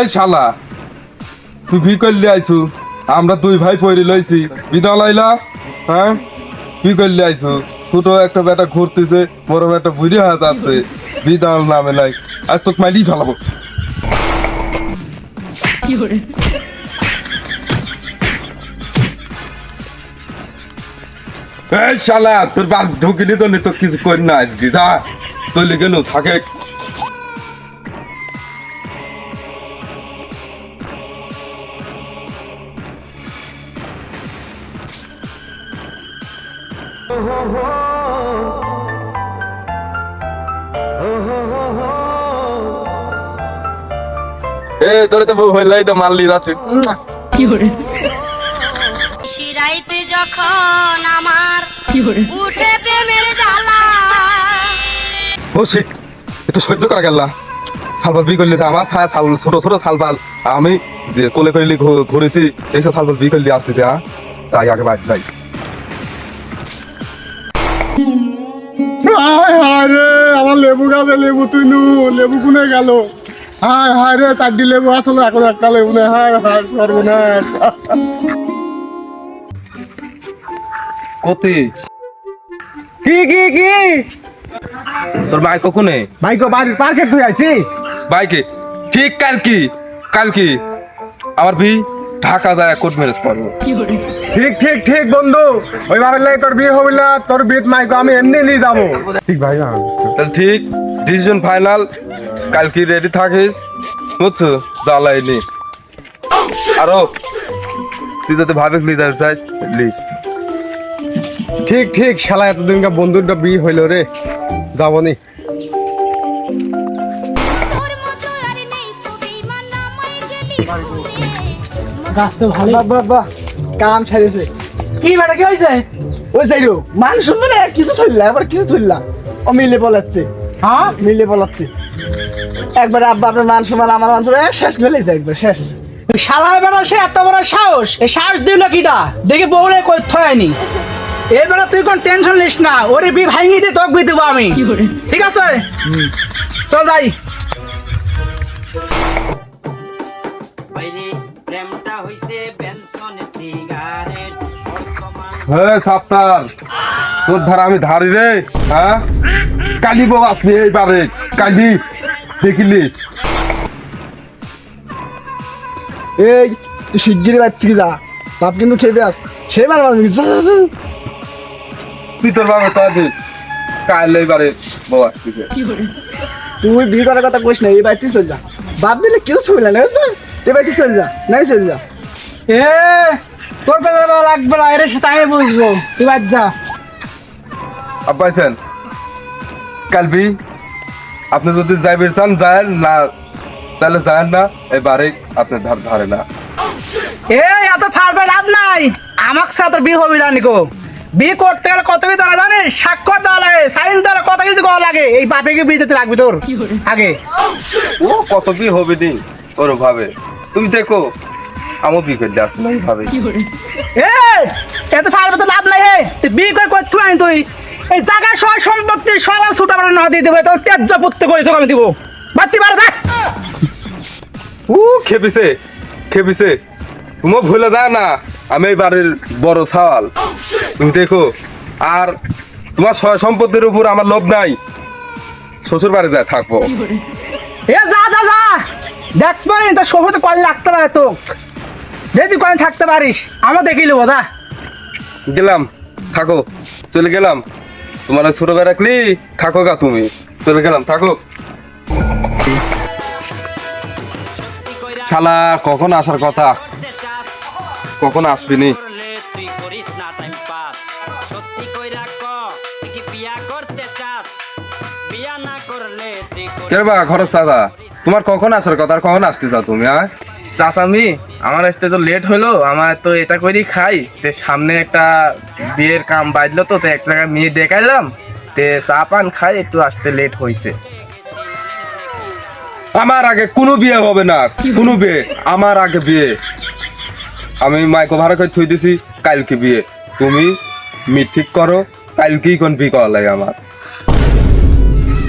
এই শালা তুই ভি করলি আইছু? আমরা দুই ভাই পয়রি লইছি। বিদা লাইলা? হ্যাঁ? কি করলি আইছু? ছোট একটা বেটা ঘুরতেছে বড় বেটা বুড়ি হাত আছে বিদাল নামে নাই। আজ তোকে মাইলি ফেলাবো। এই শালা তোর বার ঢুকিনি তো নি তো কিছু করি না আজকে যা। থাকে। এ তোরে তো হইলাই তো মারলি যাচ্ছে শিরাইতে যখন আমার উঠে প্রেমের জ্বালা। ও শিট এ তো সহ্য করা গেল না। সালপাল বি করলি আমার ছায়া সাল ছোট ছোট সালপাল। আমি কোলে করলি ঘুরেছি সেই সব সালপাল বি করলি আসতেছে হ্যাঁ? চাই আগে বাড়ি যাই। হায় হায় রে আমার লেবু গাছে লেবু তুই নু লেবু কুনে গেল? হায় হায় রে চারটি লেবু আসলে এখন একটা লেবু নেই। হায় হায় সর্বনাশ। কতি। কি কি কি? তোর বাইক কখনে? ভাই গো বাড়ির পার্কে তুই আইছি? বাইকে ঠিক কাল কি? কাল কি? আমার ভি? ঢাকা যায় কোর্ট ম্যারেজ করব। ঠিক ঠিক ঠিক বন্ধু। ওই ভাবের লাগে তোর বিয়ে হবিল না তোর বিয়ে মাইকো আমি এমনি নিয়ে যাব। ঠিক ভাই তাহলে ঠিক ডিসিশন ফাইনাল কাল কি রেডি থাকিস? বুঝছ? জ্বালাইনি। আরও। তুই যদি ভাবে লিদার চাই লিস ঠিক ঠিক শালা এতদিনকার বন্ধুরটা বিয়ে হইল রে। যাবনি। গাছ। তো ভালো কাম কি বেটা কি ওই সাইডো মান কিছু ও মিলে বলাচ্ছে। হ্যাঁ? মিলে বলাচ্ছে। একবার আব্বা আপনার মান সম্মান আমার মান সম্মান শেষ একবার শেষ। শালায় সে এত বড় সাহস। এই সাহস দিল কিটা? দেখি বউলে কই থয়নি এবারে তুই কোন টেনশন নিস না। ওরে বি ভাঙি দিয়ে তোকে দেবো আমি। ঠিক আছে? চল যাই। সাপ্তার তোর ধার আমি ধারি রে হ্যাঁ? কালি বউ আসবি এইবারে। কালি দেখিলিস এই তুই শিগগিরি বাড়ি থেকে যা। বাপ কিন্তু খেয়ে আস। সে মান তুই তোর বাবা কয়া দিস কাল এইবারে বউ আসতেছে। তুই বিয়ে করার কথা কইস না এই বাড়িতে চল যা। বাপ দিলে কেউ শুইলা না বুঝলি? তুই বাড়িতে চল যা নাই চল যা। এ তোর পেলে লাগবে না এর সাথে আমি বুঝব তুই বাদ যা। আব্বাইছেন কালবি আপনি যদি যাইবেন চান যায় না তাহলে যায় না এবারে আপনার ধার ধারে না। এই এত ফালবে লাভ নাই। আমার সাথে বিয়ে হবি না নিকো। বিয়ে করতে গেলে কত কিছু দেওয়া জানিস? স্বাক্ষর দেওয়া লাগে সাইন দেওয়া কত কিছু করা লাগে। এই বাপেকে বিয়ে দিতে লাগবে তোর? আগে। ও কত বি হবে নি ওর ভাবে। তুমি দেখো আমও বি করে যাস না ভাবে। এই এত ফালবে তো লাভ নাই হে তুই বিয়ে করে করতে আনি তুই? এই জায়গা সব সম্পত্তি সব ছোট বড় না দিয়ে দেবে তোর পুত্র করে তোকে আমি দিব। বাড়তি পারে থাক ও খেপিছে খেপিছে। তুমিও ভুলে যা না। আমি এই বাড়ির বড় সওয়াল তুমি দেখো আর তোমার সয় সম্পত্তির উপর আমার লোভ নাই। শ্বশুর বাড়ি যায় থাকব। এ যা যা যা। দেখ পারি তোর শহর তো কদিন রাখতে পারে তো। দেখি কদিন থাকতে পারিস। আমার দেখি নেব যা। গেলাম থাকো। চলে গেলাম। তোমার ওই ছোট ভাই রাখলি থাকো গা তুমি। চলে গেলাম থাকো। শালা কখন আসার কথা? কখন আসবি নি করলে তুই করিস না টাইম পাস সত্যি কইরা ক তুই কি বিয়া করতে চাস বিয়া না করলে তুই করিস কে বা ঘরক চাচা? তোমার কখন আসার কথা? আর কখন আসতে চাও তুমি হ্যাঁ? চাচামি আমার আসতে তো লেট হলো আমার তো এটা করেই খাই। তে সামনে একটা বিয়ের কাম বাজলো তো তো এক জায়গায় মেয়ে দেখাইলাম। তে চা পান খাই একটু আসতে লেট হয়েছে আমার আগে কোনো বিয়ে হবে না। কোনো বিয়ে আমার আগে বিয়ে। আমি মাইকো ভাড়া করে থুই দিছি কালকে বিয়ে। তুমি মি ঠিক করো কালকেই কোন বি করা লাগে আমার?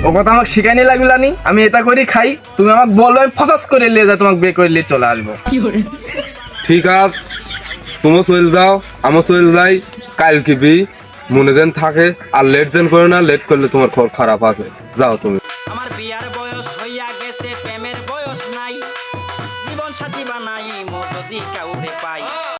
ও কথা আমাকে শিখাইনি লাগবে আমি এটা করি খাই তুমি আমাকে বলবে আমি ফসাস করে নিয়ে যা তোমাকে বে করে নিয়ে চলে আসব। ঠিক আছে তুমিও চলে যাও আমিও চলে যাই কালকে বি মনে দেন থাকে আর লেট দেন করে না লেট করলে তোমার খবর খারাপ আছে। যাও তুমি। আমার বিয়ার বয়স হইয়া